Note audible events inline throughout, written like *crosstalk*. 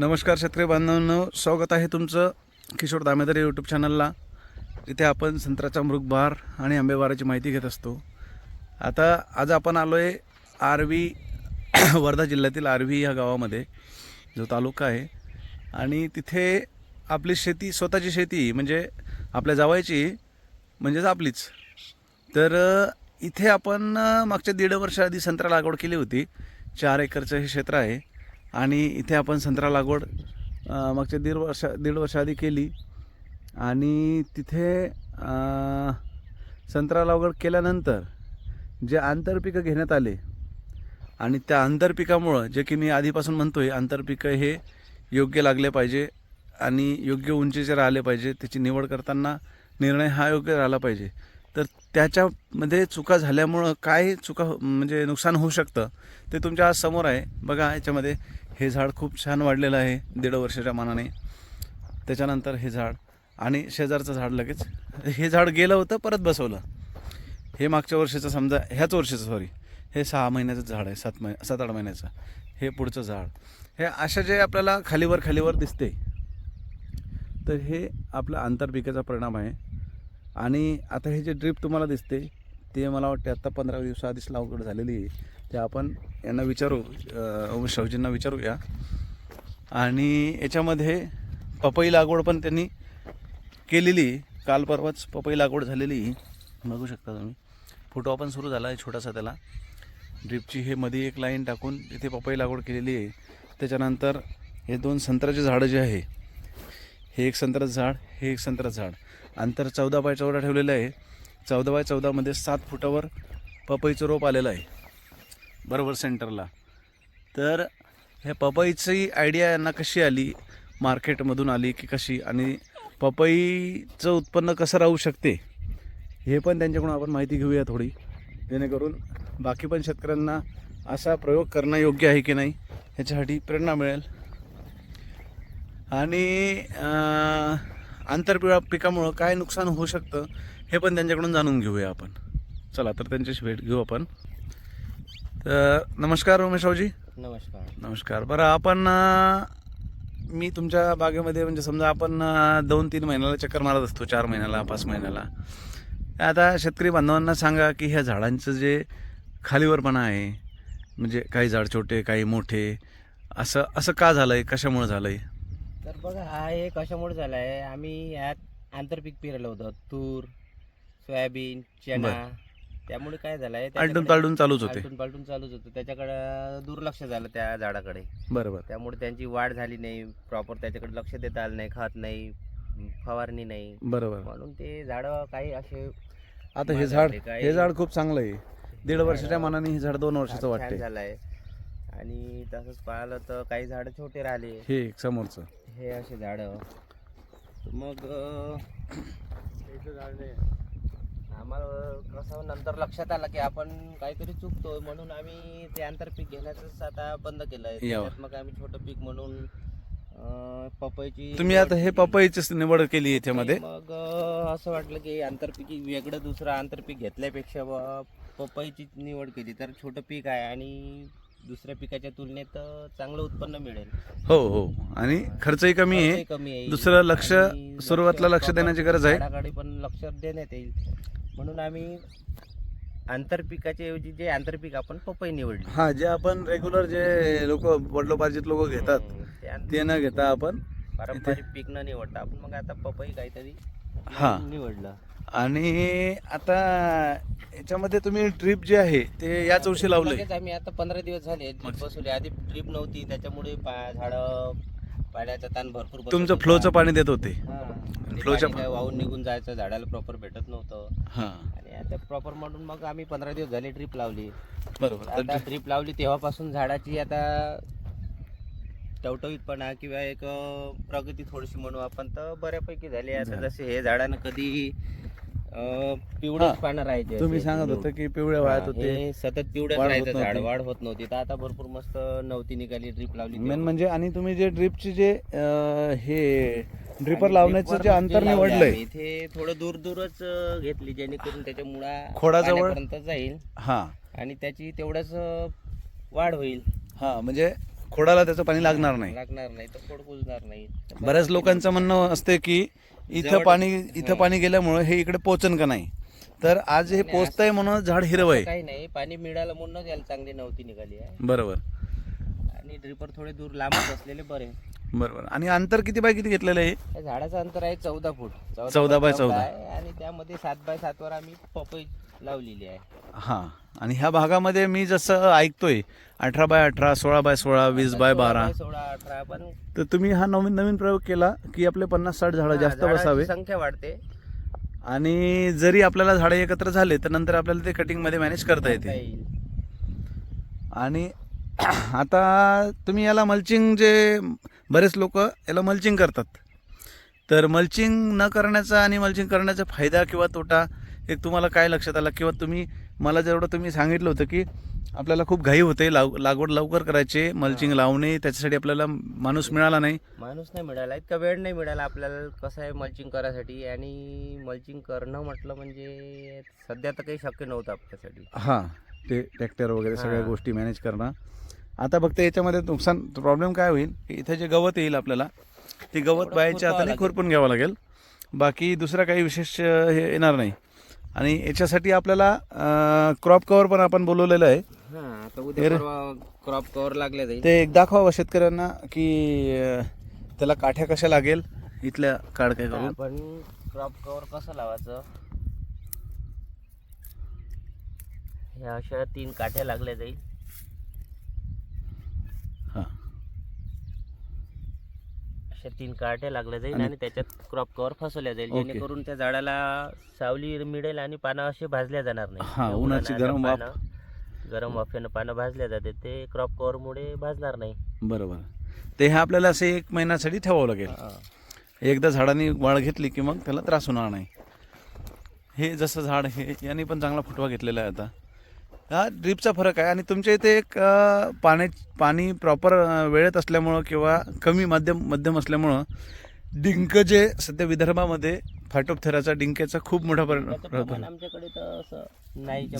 नमस्कार शेतकरी बांधवांनो स्वागत आहे तुमचं किशोर दामेदार यूट्यूब चॅनलला इथे आपण संत्र्याचा मृगभार आणि आंबेबाराची माहिती घेत असतो. आता आज आपण आलो आहे आरवी *coughs* वर्धा जिल्ह्यातील आर्वी ह्या गावामध्ये जो तालुका आहे. आणि तिथे आपली शेती स्वतःची शेती म्हणजे आपल्या जावायची म्हणजेच आपलीच. तर इथे आपण मागच्या दीड वर्षाआधी संत्रा लागवड केली होती. चार एकरचं हे क्षेत्र आहे. आणि इथे आपण संत्रा लागवड मागच्या दीड वर्षा दीड वर्षाआधी केली. आणि तिथे संत्रा लागवड केल्यानंतर जे आंतरपिकं घेण्यात आले आणि त्या आंतरपिकामुळं जे की मी आधीपासून म्हणतो आहे आंतरपिकं हे योग्य लागले पाहिजे आणि योग्य उंचीचे राहिले पाहिजे. त्याची निवड करताना निर्णय हा योग्य राहिला पाहिजे. त्याच्यामध्ये चुका झाल्यामुळं काय चुका हो- म्हणजे नुकसान होऊ शकतं ते तुमच्या आज समोर आहे. बघा याच्यामध्ये हे झाड खूप छान वाढलेलं आहे दीड वर्षाच्या मानाने. त्याच्यानंतर हे झाड आणि शेजारचं झाड लगेच. हे झाड गेलं होतं परत बसवलं. हे मागच्या वर्षीचं समजा ह्याच वर्षीचं सॉरी हे सहा महिन्याचं झाड आहे सात महिने सात आठ महिन्याचं. हे पुढचं झाड. हे अशा जे आपल्याला खालीवर खालीवर दिसते तर हे आपलं आंतरपिकाचा परिणाम आहे. आणि आता हे जे ड्रीप तुम्हाला दिसते ते मला वाटते आत्ता पंधरा दिवसाआधीच लागवड झालेली आहे. ते आपण यांना विचारू शाहूजींना विचारूया. आणि याच्यामध्ये पपई लागवड पण त्यांनी केलेली काल परवाच पपई लागवड झालेली बघू शकता तुम्ही. फोटो पण सुरू झाला आहे छोटासा त्याला. ड्रीपची हे मध्ये एक लाईन टाकून इथे पपई लागवड केलेली आहे. त्याच्यानंतर हे दोन संत्र्याचे झाडं जे आहे हे एक संत्र्याचं झाड हे एक संत्र्याचं झाड. अंतर चौदा बाय चौदा ठेवलेलं आहे. चौदा बाय चौदामध्ये सात फुटावर पपईचं रोप आलेलं आहे. बरोबर सेंटरला. तर ह्या पपईची आयडिया यांना कशी आली? मार्केटमधून आली की कशी? आणि पपईचं उत्पन्न कसं राहू शकते? हे पण त्यांच्याकडून आपण माहिती घेऊया थोडी. जेणेकरून बाकी पण शेतकऱ्यांना असा प्रयोग करणं योग्य आहे की नाही ह्याच्यासाठी प्रेरणा मिळेल. आणि आंतरपिळा पिकामुळं काय नुकसान होऊ शकतं हे पण त्यांच्याकडून जाणून घेऊया आपण. चला तर त्यांच्याशी भेट घेऊ आपण. तर नमस्कार उमेशरावजी नमस्कार. नमस्कार. बरं आपण मी तुमच्या बागेमध्ये म्हणजे समजा आपण दोन तीन महिन्याला चक्कर मारत असतो चार महिन्याला पाच महिन्याला. आता शेतकरी बांधवांना सांगा की ह्या झाडांचं जे खालीवरपणा आहे म्हणजे काही झाड छोटे काही मोठे असं असं का झालं आहे कशामुळे झालं आहे तर बघा हा हे कशामुळे झाला आहे आम्ही यात आंतरपीक पेरलं होतं. तूर सोयाबीन चना त्यामुळे काय झालं आहे आलटून पालटून चालूच होते. आलटून पालटून चालूच होतं. त्याच्याकडे दुर्लक्ष झालं त्या झाडाकडे. बरोबर. त्यामुळे त्यांची वाढ झाली नाही. प्रॉपर त्याच्याकडे लक्ष देता आलं नाही खत नाही फवारणी नाही. बरोबर. म्हणून ते झाडं काही असे आता हे झाड हे झाड खूप चांगलं आहे. दीड वर्षाच्या मानाने हे झाड दोन वर्षाचं वाटते झालं आहे आणि तसंच पाहिलं तर काही झाडं छोटे राहिले. हे एक समोरचं. हे असे झाड. मग आम्हाला कसं नंतर लक्षात आलं की आपण काहीतरी चुकतोय म्हणून आम्ही ते आंतरपीक घेण्याचंच आता बंद केलंय यावं. त्याच्यात मग आम्ही छोटं पीक म्हणून अं, पपईची तुम्ही आता हे केली. पपईची निवड केली याच्यामध्ये? मग अं, असं वाटलं की आंतरपीक वेगळं दुसरं आंतरपीक घेतल्यापेक्षा बुवा पपईची निवड केली. तर छोटं पीक आहे आणि दुसऱ्या पिकाच्या तुलनेत चांगलं उत्पन्न मिळेल. हो हो. आणि खर्चही कमी आहे. खर्चही कमी आहे. दुसरं लक्ष आणि सुरुवातीला लक्ष देण्याची गरज आहे. झाडाकडे पण लक्ष देण्यात येईल. म्हणून आम्ही आंतरपिकाच्या ऐवजी जे आंतरपीक आपण पपई निवडली. हा जे आपण रेग्युलर जे लोक वडलोपार्जित लोक घेतात हम्म, ते आंतर- ते न घेता आपण पारंपरिक पीक न निवडता आपण मग आता पपई काहीतरी हा. निवडलं. आणि आता याच्यामध्ये तुम्ही ट्रिप जे आहे ते याच वर्षी लावलंय. लगेच आम्ही आता पंधरा दिवस झाले बसवले. आधी ट्रीप नव्हती त्याच्यामुळे झाड पाण्याचा ताण भरपूर बसत तुमचं होता. फ्लोचं पाणी देत होते. हा. ते फ्लोच्या पाणी काय वाहून निघून जायचं झाडाला प्रॉपर भेटत नव्हतं. हा. आणि आता प्रॉपर म्हणून मग आम्ही पंधरा दिवस झाले ट्रिप लावली. बरोबर. तर आता ड्रीप लावली तेव्हापासून झाडाची आता टवटवीतपणा किंवा एक अं, प्रगती थोडीशी म्हणू आपण तर बऱ्यापैकी झाली. आता. जसे हे झाडानं कधी पिवळेच. पानं राहायचे तुम्ही. सांगत होतं की पिवळ्या वाळत हा, होते सतत पिवळ्याच वाढ राहायचं होत झाड नव्हती. वाढ होत नव्हती तर आता भरपूर मस्त नव्हती निघाली ड्रीप लावली मेन. म्हणजे आणि तुम्ही जे ड्रिपचे जे अं, हे ड्रिपर लावण्याचं जे अंतर निवडलंय ते थोडं दूर दूरच अं, घेतली जेणेकरून त्याच्या मुळा खोडाजवळ? पाण्यापर्यंत जाईल हा आणि त्याची तेवढंच अं, वाढ होईल हा म्हणजे खोडाला त्याचं पाणी लागणार नाही लागणार नाही तर खोड कुजणार नाही बऱ्याच लोकांचं म्हणणं असते की इथं पाणी इथं पाणी गेल्यामुळे हे इकडे पोचन का नाही? तर आज हे पोचतंय म्हणून झाड हिरवं आहे. काही नाही पाणी मिळालं म्हणूनच याला चांगली नव्हती निघाली आहे. बरोबर. आणि ड्रिपर थोडे दूर लांबच असलेले बरे. बरोबर. आणि अंतर किती बाय किती घेतलेलं आहे? या झाडाचं अंतर आहे चौदा फूट. चौदा बाय चौदा. आहे आणि त्यामध्ये सात बाय सातवर आम्ही पपई लावलेली आहे. हां. आणि ह्या भागामध्ये मी जसं ऐकतोय अठरा बाय अठरा सोळा बाय सोळा वीस बाय बारा. सोळा अठरा पण तर तुम्ही हा नवीन नवीन प्रयोग केला की आपले पन्नास साठ झाडं जास्त झाडाची बसावे. संख्या वाढते. आणि जरी आपल्याला झाडं एकत्र झाले तर नंतर आपल्याला ते कटिंगमध्ये मॅनेज करता येते. येईल. आणि *clears throat* आता तुम्ही याला मल्चिंग जे बरेच लोक याला मल्चिंग करतात. तर मल्चिंग न करण्याचा आणि मल्चिंग करण्याचा फायदा किंवा तोटा एक तुम्हाला काय लक्षात आला? किंवा तुम्ही मला जेवढं तुम्ही सांगितलं होतं की आपल्याला खूप घाई होते लाव लागवड लवकर करायचे मल्चिंग लावणे त्याच्यासाठी आपल्याला माणूस मिळाला नाही. माणूस नाही मिळाला इतका वेळ नाही मिळाला आपल्याला कसं आहे मल्चिंग करायसाठी. आणि मल्चिंग करणं म्हटलं म्हणजे सध्या तर काही शक्य नव्हतं आपल्यासाठी. हां ते ट्रॅक्टर वगैरे सगळ्या. गोष्टी मॅनेज करणं. आता फक्त याच्यामध्ये नुकसान प्रॉब्लेम काय होईल? की इथं जे गवत येईल आपल्याला ते गवत बायाच्या हाताने. खुरपून घ्यावं लागेल. बाकी दुसरा काही विशेष हे येणार नाही. आणि याच्यासाठी आपल्याला क्रॉप कव्हर पण आपण बोलवलेलं आहे. क्रॉप कव्हर लागले जाईल ते एक दाखवावं शेतकऱ्यांना की त्याला काठ्या कशा लागेल इथल्या काढ काय करून. आपण क्रॉप कव्हर कसं लावायचं? ह्या अशा तीन काठ्या लागल्या जाईल. अशा तीन काठ्या लागल्या जाईल आणि- त्याच्यात क्रॉप कव्हर फसवल्या जाईल ओके. जेणेकरून त्या झाडाला सावली मिळेल आणि पानं असे भाजल्या जाणार नाही. हा, उन्हाची गरम वाफ. पानं- गरम वाफेनं पानं भाजल्या जाते ते क्रॉप कव्हरमुळे भाजणार नाही. बरोबर. ते हे आपल्याला असे एक महिन्यासाठी ठेवावं लागेल. एकदा झाडाने वाढ घेतली की मग त्याला त्रास होणार नाही. हे जसं झाड हे याने पण चांगला फुटवा घेतलेला आहे आता. हा ड्रीपचा फरक आहे. आणि तुमच्या इथे एक अं, पाणी प्रॉपर वेळेत असल्यामुळं किंवा कमी मध्यम मध्यम असल्यामुळं डिंक जे सध्या विदर्भामध्ये फायटोपथेराचा डिंकेचा खूप मोठा परिणाम आमच्याकडे तर असं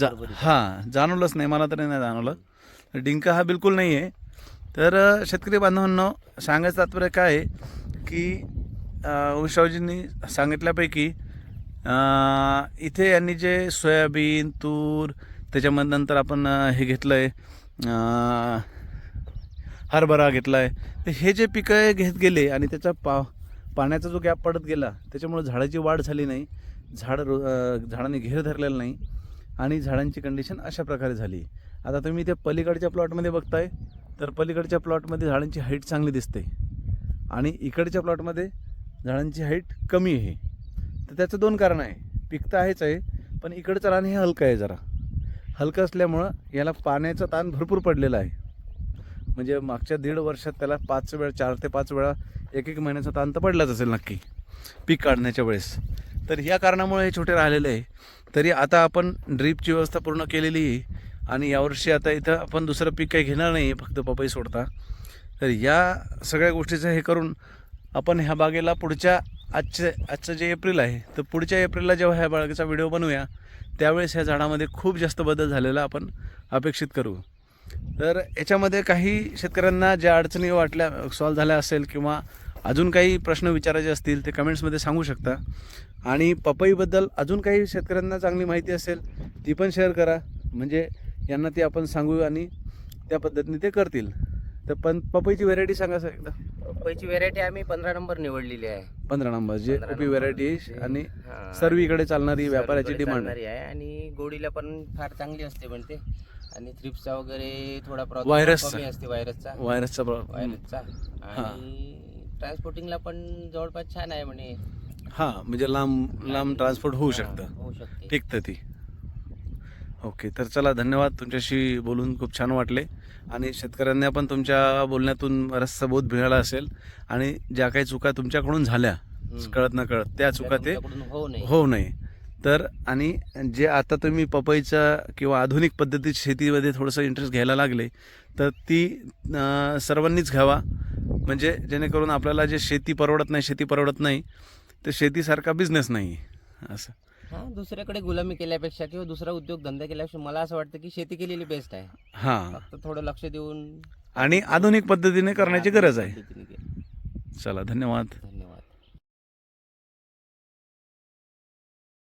बरोबरीचं. हां जाणवलंच नाही मला तरी नाही जाणवलं. डिंक हा बिलकुल नाही आहे. तर शेतकरी बांधवांनो सांगायचं तात्पर्य काय आहे की अ, उषावजींनी सांगितल्यापैकी इथे यांनी जे सोयाबीन तूर त्याच्यामध्ये नंतर आपण हे घेतलं आहे हरभरा घेतला आहे तर हे जे पिकं घेत गेले आणि त्याचा पा पाण्याचा जो गॅप पडत गेला त्याच्यामुळे झाडाची वाढ झाली नाही. झाड रो- झाडांनी झाडाने घेर धरलेला नाही आणि झाडांची कंडिशन अशा प्रकारे झाली. आता तुम्ही ते पलीकडच्या प्लॉटमध्ये बघताय तर पलीकडच्या प्लॉटमध्ये झाडांची हाईट चांगली दिसते. आणि इकडच्या प्लॉटमध्ये झाडांची हाईट कमी आहे. तर त्याचं दोन कारण आहे. पिकतं तर आहेच आहे पण इकडचं रान हे हलकं आहे जरा. हलकं असल्यामुळं याला पाण्याचा ताण भरपूर पडलेला आहे. म्हणजे मागच्या दीड वर्षात त्याला पाच वेळा चार ते पाच वेळा एक एक महिन्याचा ताण तर पडलाच असेल नक्की पीक काढण्याच्या वेळेस. तर या कारणामुळे हे छोटे राहिलेले आहे. तरी आता आपण ड्रीपची व्यवस्था पूर्ण केलेली आहे आणि यावर्षी आता इथं आपण दुसरं पीक काही घेणार नाही फक्त पपई सोडता. तर या सगळ्या गोष्टीचं हे करून आपण ह्या बागेला पुढच्या आजचे आजचं जे एप्रिल आहे तर पुढच्या एप्रिलला जेव्हा ह्या बागेचा व्हिडिओ बनवूया त्यावेळेस ह्या झाडामध्ये खूप जास्त बदल झालेला आपण अपेक्षित करू. तर याच्यामध्ये काही शेतकऱ्यांना ज्या अडचणी वाटल्या सॉल्व झाल्या असेल किंवा अजून काही प्रश्न विचारायचे असतील ते कमेंट्समध्ये सांगू शकता. आणि पपईबद्दल अजून काही शेतकऱ्यांना चांगली माहिती असेल ती पण शेअर करा. म्हणजे यांना ती आपण सांगू आणि त्या पद्धतीने ते करतील. तर पण पपईची व्हेरायटी सांगा सर एकदा. पपईची व्हेरायटी आम्ही पंधरा नंबर निवडलेली आहे. पंधरा नंबर जे पंधरा ओपी नंबर. व्हेरायटी आणि हा. सर्वीकडे चालणारी व्यापाराची सर्वीकडे डिमांड चालणारी आहे आणि गोडीला पण फार चांगली असते म्हणते आणि थ्रिप्सचा वगैरे थोडा प्रॉब्लेम व्हायरसचा. कमी असते व्हायरसचा व्हायरसचा प्रॉब्लेम व्हायरसचा आणि ट्रान्सपोर्टिंगला पण जवळपास छान आहे म्हणे. हां म्हणजे लांब लांब ट्रान्सपोर्ट होऊ शकतं. होऊ शकते. टिकतं ती. ओके तर चला धन्यवाद. तुमच्याशी बोलून खूप छान वाटले. आणि शेतकऱ्यांना पण तुमच्या बोलण्यातून बराचसा बोध मिळाला असेल. आणि ज्या काही चुका तुमच्याकडून झाल्या. कळत न कळत त्या चुका ते होऊ नये. तर आणि जे आता तुम्ही पपईचा किंवा आधुनिक पद्धतीत शेतीमध्ये थोडंसं इंटरेस्ट घ्यायला लागले तर ती सर्वांनीच घ्यावा. म्हणजे जेणेकरून आपल्याला जे शेती परवडत नाही शेती परवडत नाही तर शेतीसारखा बिझनेस नाही. असं. हा दुसऱ्याकडे गुलामी केल्यापेक्षा किंवा दुसरा उद्योग धंदा केल्यापेक्षा मला असं वाटतं की शेती केलेली बेस्ट आहे. हां. फक्त थोडं लक्ष देऊन आणि आधुनिक पद्धतीने करण्याची गरज आहे. पद्धतीने केलं. चला धन्यवाद.